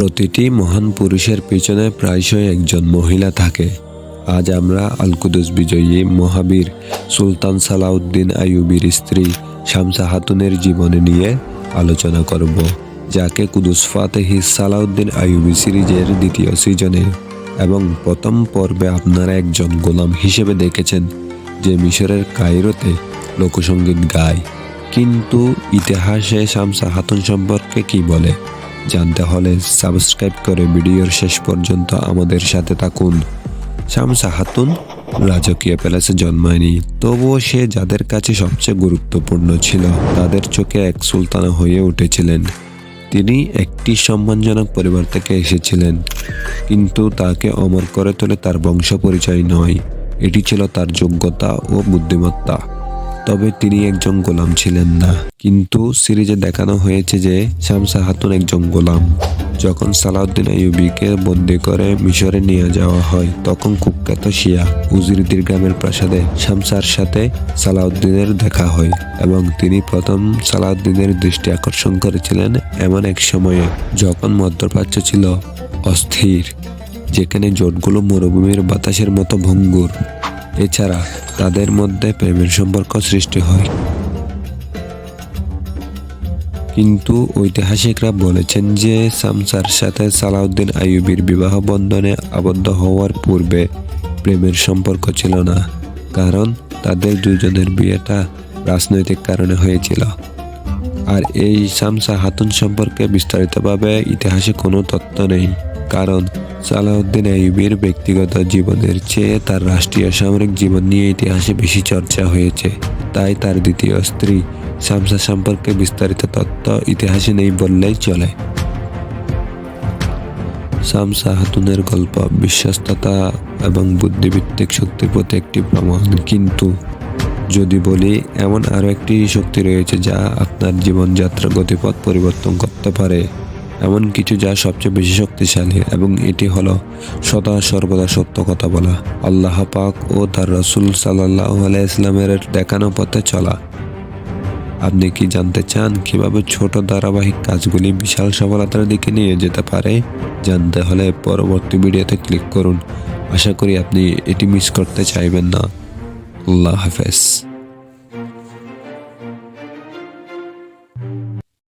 প্রতিটি মহান পুরুষের পিছনে প্রায়শই একজন মহিলা থাকে। আজ আমরা আলকুদুস বিজয়ী মহাবীর সুলতান সালাউদ্দিন আইয়ুবীর স্ত্রী শামসা হাতুনের জীবনী নিয়ে আলোচনা করব, যাকে কুদুস ফাতেহি সালাউদ্দিন আইয়ুবী সিরিজের দ্বিতীয় সিজনে এবং প্রথম পর্বে আপনারা একজন গোলাম হিসেবে দেখেছেন, যে মিশরের কায়রোতে লোকসঙ্গীত গায়। কিন্তু ইতিহাসে শামসা হাতুন সম্পর্কে কি বলে? জানতে হলে সাবস্ক্রাইব করে ভিডিওর শেষ পর্যন্ত আমাদের সাথে থাকুন। শামসা হাতুন রাজকীয় প্যালেসে জন্মায়নি, তবুও সে যাদের কাছে সবচেয়ে গুরুত্বপূর্ণ ছিল, তাদের চোখে এক সুলতানা হয়ে উঠেছিলেন। তিনি একটি সম্মানজনক পরিবার থেকে এসেছিলেন, কিন্তু তাকে অমর করে তোলে তার বংশ পরিচয় নয়। এটি ছিল তার যোগ্যতা ও বুদ্ধিমত্তা। তবে তিনি একজন গোলাম ছিলেন না। কিন্তু সিরিজে দেখানো হয়েছে যে শামসা হাতুন একজন গোলাম। যখন সালাউদ্দিন আইয়ুবিকে বন্দি করে মিশরে নিয়ে যাওয়া হয়, তখন কুখ্যাত শিয়া উজিরদির গ্রামের প্রাসাদে শামসার সাথে সালাউদ্দিনের দেখা হয় এবং তিনি প্রথম সালাউদ্দিনের দৃষ্টি আকর্ষণ করেছিলেন এমন এক সময়ে যখন মধ্যপ্রাচ্য ছিল অস্থির, যেখানে জোটগুলো মরুভূমির বাতাসের মতো ভঙ্গুর। এছাড়া তাদের মধ্যে প্রেমের সম্পর্ক সৃষ্টি হয়। কিন্তু ঐতিহাসিকরা বলেছেন যে সামসার সাথে সালাউদ্দিন আইয়ুবীর বিবাহ বন্ধনে আবদ্ধ হওয়ার পূর্বে প্রেমের সম্পর্ক ছিল না, কারণ তাদের দুজনের বিয়েটা রাজনৈতিক কারণে হয়েছিল। আর এই শামসা হাতুন সম্পর্কে বিস্তারিতভাবে ইতিহাসে কোনো তথ্য নেই, কারণ সালাউদ্দিন আইয়ুবীর ব্যক্তিগত জীবনের চেয়ে তার রাষ্ট্রীয় সামরিক জীবন নিয়ে ইতিহাসে বেশি চর্চা হয়েছে। তাই তার দ্বিতীয় স্ত্রী শামসা সম্পর্কে বিস্তারিত তথ্য ইতিহাসে নেই বললেই চলে। শামসা হাতুনের গল্প, বিশ্বস্ততা এবং বুদ্ধিভিত্তিক শক্তির প্রতি একটি প্রমাণ কিন্তু যদি বলি, এমন আরও একটি শক্তি রয়েছে যা আপনার জীবনযাত্রার গতিপথ পরিবর্তন করতে পারে। এমন কিছু যা সবচেয়ে বেশি শক্তিশালী এবং এটি হলো সদা সর্বদা সত্য কথা বলা। আল্লাহ পাক ও তার রসুল সাল্লাহ ইসলামের দেখানো পথে চলা। আপনি কি জানতে চান কীভাবে ছোট ধারাবাহিক কাজগুলি বিশাল সফলতার দিকে নিয়ে যেতে পারে? জানতে হলে পরবর্তী ভিডিওতে ক্লিক করুন। আশা করি আপনি এটি মিস করতে চাইবেন না। আল্লাহ হাফেজ।